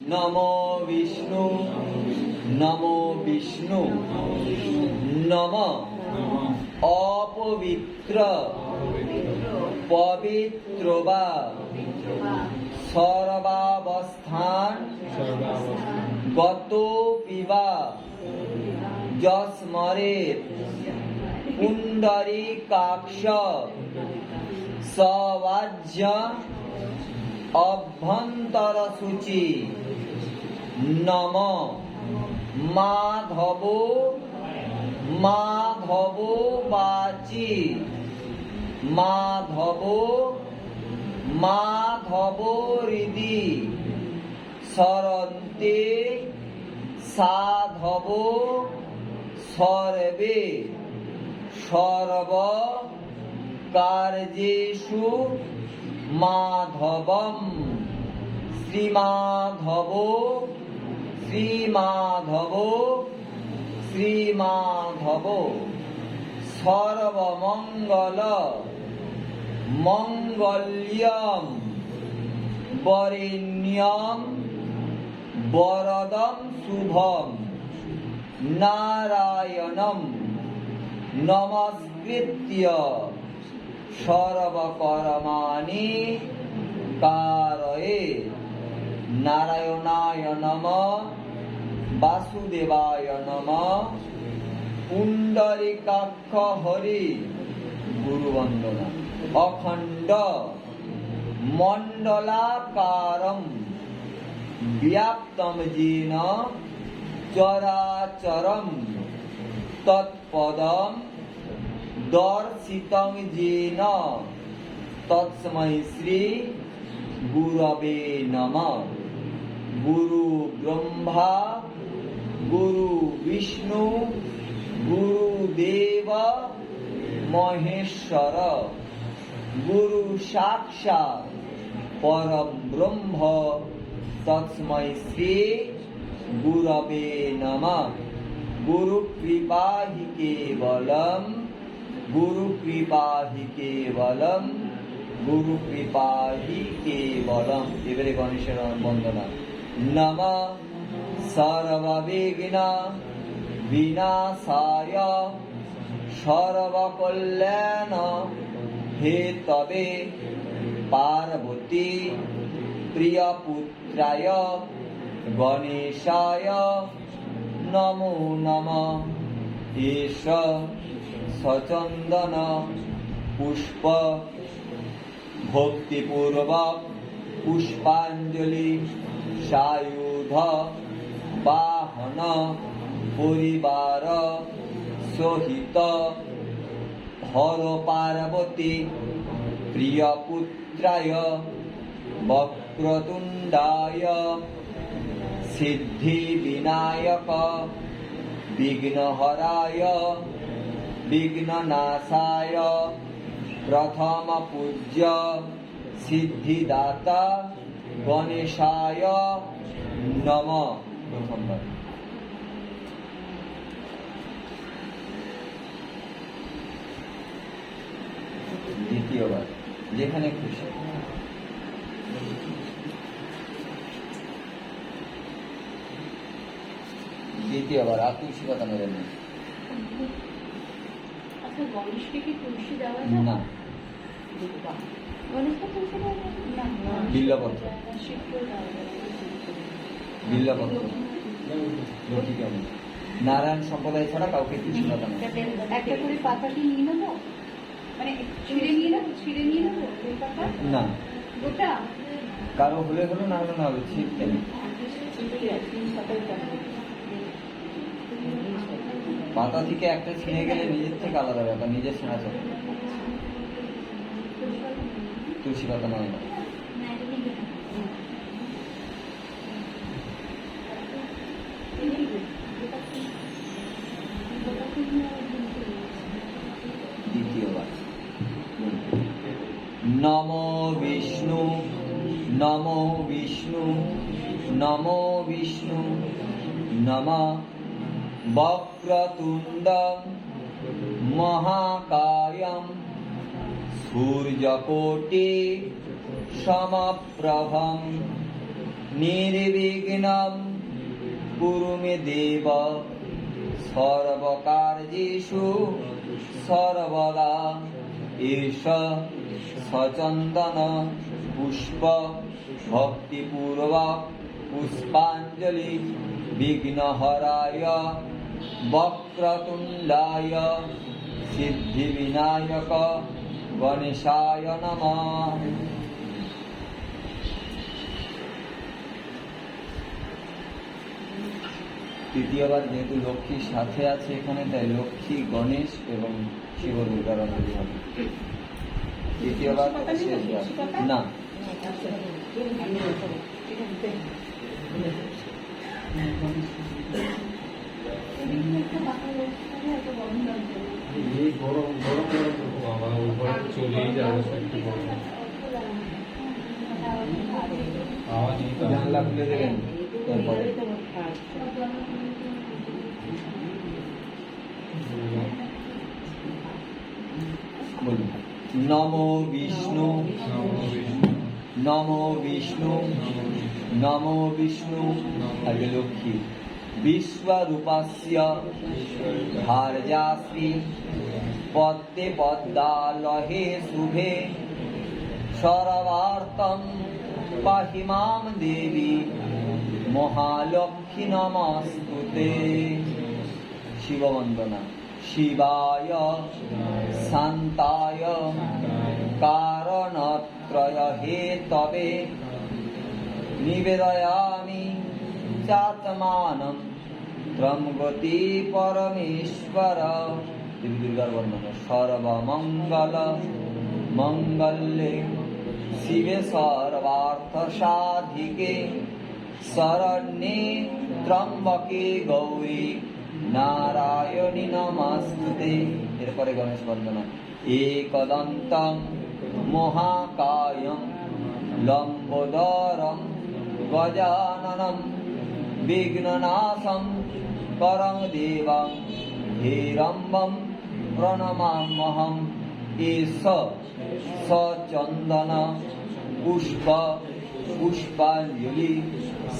নম বিষ্ণু। নম বিষ্ণু। নম। অপবিত্র। পবিত্র বা। সর্বাবস্থান। গত পিবা। যস্মরের পুণ্ডরী কাক্ষ। সবাজ্য অভ্যন্তর সূচি নম। মাধব মাধব বাচি। মাধব মাধব হৃদি। সরন্তে সাধব সর্বে। সর্ব কার্যেষু মাধবম। শ্রীমাধব শ্রীমাধব শ্রীমাধব সর্বমঙ্গল মঙ্গল্যম বরেণ্যম বরদম শুভম নারায়ণম নমস্কৃত্য সর্বকর্মাণি কারয়ে নারায়ণায় নম। বাসুদেবায় নম। পুণ্ডরিকাক্ষ হরি গুরু বন্দনা অখণ্ড মণ্ডলাকারম ব্যাপ্তম যেন চরাচরম তৎপদম দর্শিতং যেন তৎসময় শ্রী গুরবে নম। গুরু ব্রহ্মা গুরু বিষ্ণু গুরুদেব মহেশ্বর। গুরু সাক্ষাৎ পরম ব্রহ্ম, তৎসময় শ্রী গুরবে নম। গুরু কৃপা হি কেবলম, গুরু কৃপা হি কেবলম, গুরু কৃপা হি কেবলম। এবারে গণেশের বন্দনা। নম সর্ববিঘ্ন বিনাশায় সর্বকল্যাণ, হে তবে পার্বতী প্রিয়পুত্রায়, গণেশায় নমো নম। এষ সচন্দন পুষ্প, ভক্তিপূর্বক পুষ্পাঞ্জলি, সায়ুধ বাহন পরিবার সহিত হর পার্বতী প্রিয়পুত্রায় বক্রতুণ্ডায় সিদ্ধি বিনায়ক বিঘ্নহরায় বিঘ্ননাশায় প্রথম পূজ্য সিদ্ধিদাতা গণেশায় নম। প্রথমবার দ্বিতীয়বার যেখানে খুশি। দ্বিতীয়বার আর তুলসী পাতা নেবেন। আচ্ছা না। বিল্লপত্র। নারায়ণ সম্প্রদায় ছাড়া কাউকে পাতা নেই একটা করে পাতা কি নিয়ে নেব? মানে ছিঁড়ে নিয়ে নেব? ছিঁড়ে নিয়ে নেব পাতা? না। গোটা? কারও হলে হলো না হলে না হবে পাতা থেকে একটা ছিঁড়ে গেলে নিজের থেকে আলাদা ব্যাপার নিজের ছেঁড়া চলে তুলসী পাতা নয়। না দ্বিতীয়বার নম বিষ্ণু নম বিষ্ণু নম বিষ্ণু, নম বক্রতুণ্ড মহাকায়ম সূর্যকোটি সমপ্রভম, নির্বিঘ্নম কুরু মে দেব। সর্বকার্যেষু সর্বদা ঈশ সচন্দন পুষ্প ভক্তিপূর্বক পুষ্পাঞ্জলি বিঘ্নহরায় বক্রতুণ্ডায় সিদ্ধিবিনায়ক গণেশায় নমঃ তৃতীয়বার যেহেতু লক্ষ্মীর সাথে আছে এখানে, তাই লক্ষ্মী, গণেশ এবং শিব দুর্গার শেষবার না। গরম গরম গরম বাবা উপরে চলেই যাবে একটু গরম। আওয়াজ। জানলা খুলে দেবেন তারপরে। বলুন। নম বিষ্ণু নমো বিষ্ণু নম বিষ্ণু আগে লক্ষ্মী বিশ্বরূপস্য ভার্যাশ্রী পদ্মে পদ্মালহে শুভে সর্বার্থম পাহি মাম দেবী মহালক্ষ্মী নমস্তুতে শিববন্দনা শিবায় শান্তায় কারণত্রয় হে তবে নিবেদয়ামি চাতমানম ত্রমগতি পরমেশ্বর দেবী দুর্গার বর্ণনা সর্বমঙ্গল মঙ্গলে শিবে সর্বার্থ সাধিকে শরণ্যে ত্রম্বকে গৌরী নারায়ণী নমস্তুতে এরপরে গণেশ বন্দনা একদন্তম মহাকায়ম লম্বোদরম গজাননম বিঘ্ননাশম করং দেবং হেরম্বম প্রণমামহম এষ সচন্দন পুষ্প পুষ্পাঞ্জলি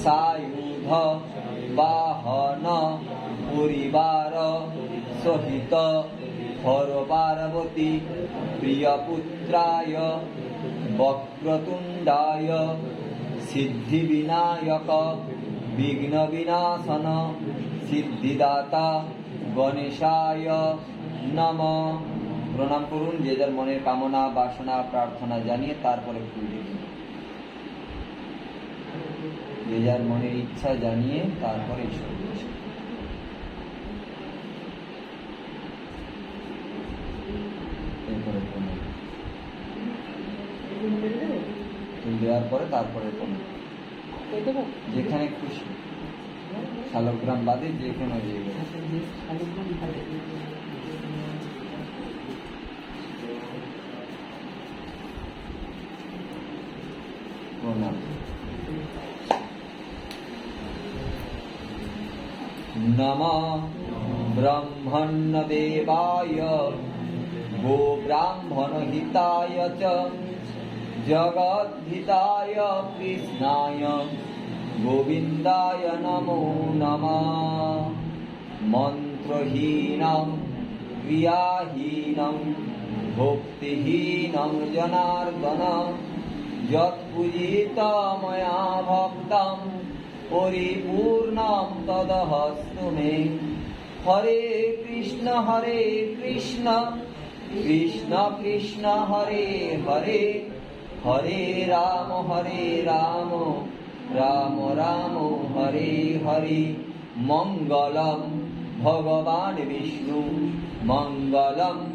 সায়ুধ বাহন পরিবার সহিত হর পার্বতী প্রিয়পুত্রায় বক্রতুণ্ডায়, সিদ্ধিবিনায়ক বিঘ্ন বিনাশন সিদ্ধিদাতা, গণেশায় নম। প্রণাম করুন, যে যার মনের কামনা, বাসনা, প্রার্থনা জানিয়ে তারপরে ফুল দিন যে যার মনের ইচ্ছা জানিয়ে তারপরে ঈশ্বর দর্শন। এরপরে প্রণাম ফুল দেওয়ার পরে তারপরে যেখানে খুশি। শালগ্রাম বাদে যে কোনো জায়গায়। প্রণাম। নম ব্রহ্মণ্যদেবায়। গো ব্রাহ্মণ হিতায় চ। জগদ্ধিতায় কৃষ্ণায় গোবিন্দায় নমো নমঃ। মন্ত্রহীনম, ক্রিয়াহীনম, ভক্তিহীনম জনার্দন যৎপূজিত ময়া ভক্তম, পরিপূর্ণম তদহস্তু মে। হরে কৃষ্ণ হরে কৃষ্ণ কৃষ্ণ কৃষ্ণ, হরে হরে হরে রাম হরে রাম রাম রাম, হরে হরে। মঙ্গলম, ভগবান বিষ্ণু। মঙ্গলম,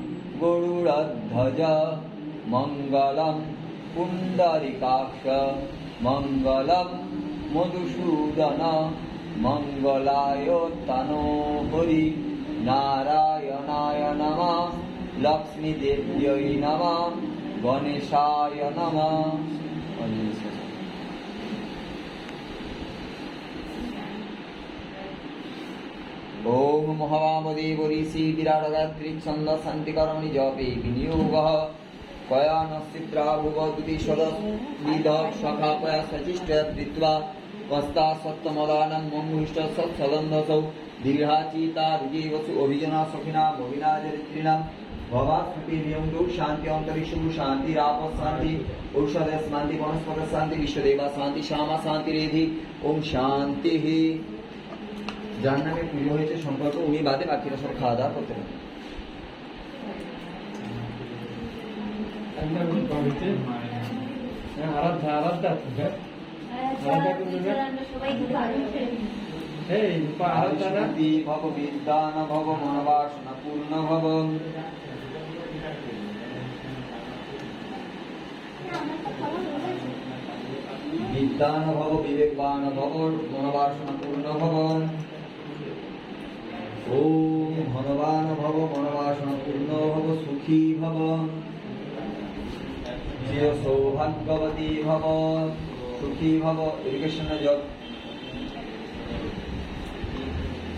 গরুড়ধ্বজ। মঙ্গলম পুণ্ডরিকাক্ষ মঙ্গলম, মধুসূদন। মঙ্গলায় তনো হরি। নারায়ণায় নম। লক্ষ্মী দেব্যই নম। গণেশায় নমঃ। ওম মহাবামদেব ঋষি বিরাটগাত্রী ছন্দ শান্তিকরণ জপে বিনিয়োগ। কয়া নক্ষিত্রা ভুবদুতিশ্বর বিদ সখা কয়া সচিষ্ট ধৃত্বা কস্তা সত্যমদানম মঙ্গুষ্ট সৎসদন্ধসৌ দীর্ঘাচিতা রুজী বসু অভিজনা সখিনা ভবিনা भवास्मृतिर्यं दुः शान्ति अन्तरिक्षु शान्तिराप शान्ति औषध शान्ति वनस्पत शान्ति विश्वदेवा शान्ति श्यामा शान्ति रेधि ओम শান্তিः যার নামে পুজো হয়েছে সম্পর্ক উনি বাদে বাকিরা সব খাওয়া দাওয়া করতে পারে আরাধ্যা আরাধ্যা এই আরাধ্যা না আদিশক্তি ভব বিদ্যান ভব মনবাসনা পূর্ণ ভব বিদ্যান ভব বিবেকবান ভব মনবাসনা পূর্ণ ভব ওম ধনবান ভব মনবাসনা পূর্ণ ভব সুখী ভব জয় সৌভাগ্যবতী ভব সুখী ভব এডুকেশন জব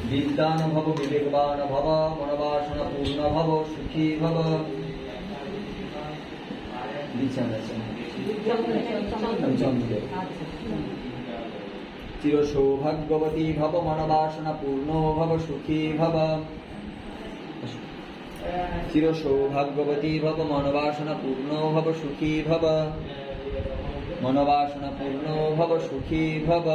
বিদ্যান ভব বিবেকবান ভব মনবাসনা পূর্ণ ভব সুখী ভব দিচ্ছেন চন্দ্রদেব চির সৌভাগ্যবতী ভব মনবাসনা পূর্ণ ভব সুখী ভব। চির সৌভাগ্যবতী ভব মনবাসনা পূর্ণ ভব সুখী ভব। মনবাসনা পূর্ণ ভব সুখী ভব।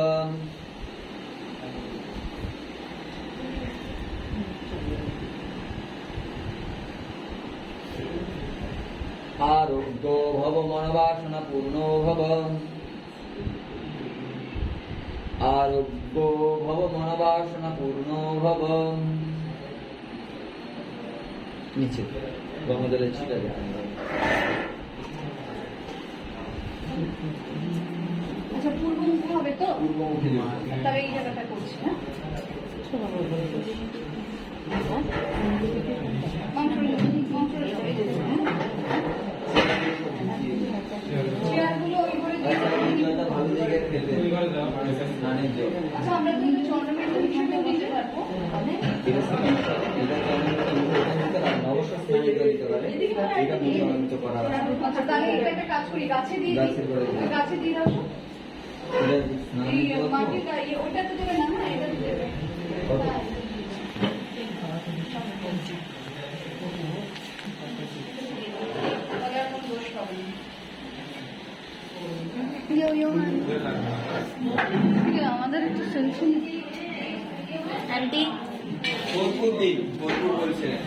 আরোগ্য ভব মনবাসনা পূর্ণ ভব আরোগ্য ভব মনবাসনা পূর্ণ ভব নিচে গঙ্গাজলে ছিটা আচ্ছা পূর্বমুখী হবে তো? পূর্বমুখী তবে এই জায়গাটা করছি হ্যাঁ কন্ট্রোল কন্ট্রোল করে চেয়ারগুলো ওই করে আচ্ছা, এই জায়গাটা ভালো জায়গায় ফেলবে। স্নানের জল। আচ্ছা আমরা তো চন্দ্রমিত্র হিসেবে দিতে পারব এটা সমস্যা। এটা চন্দ্রমিত্র মুখে দিতে পারে না। অবশ্য স্নানের জল দিতে পারে। এটা মুখে চন্দ্রমিত্র করা আছে। আচ্ছা তাহলে এটা একটা কাজ করি গাছে দিয়ে দিই। দিই। গাছে দিয়ে দাও। এই গায়ে ওটা তো দেবে না এটা তো দেবে। ইয়ো আমাদের একটু সেলফি আন্টি বলছিলেন।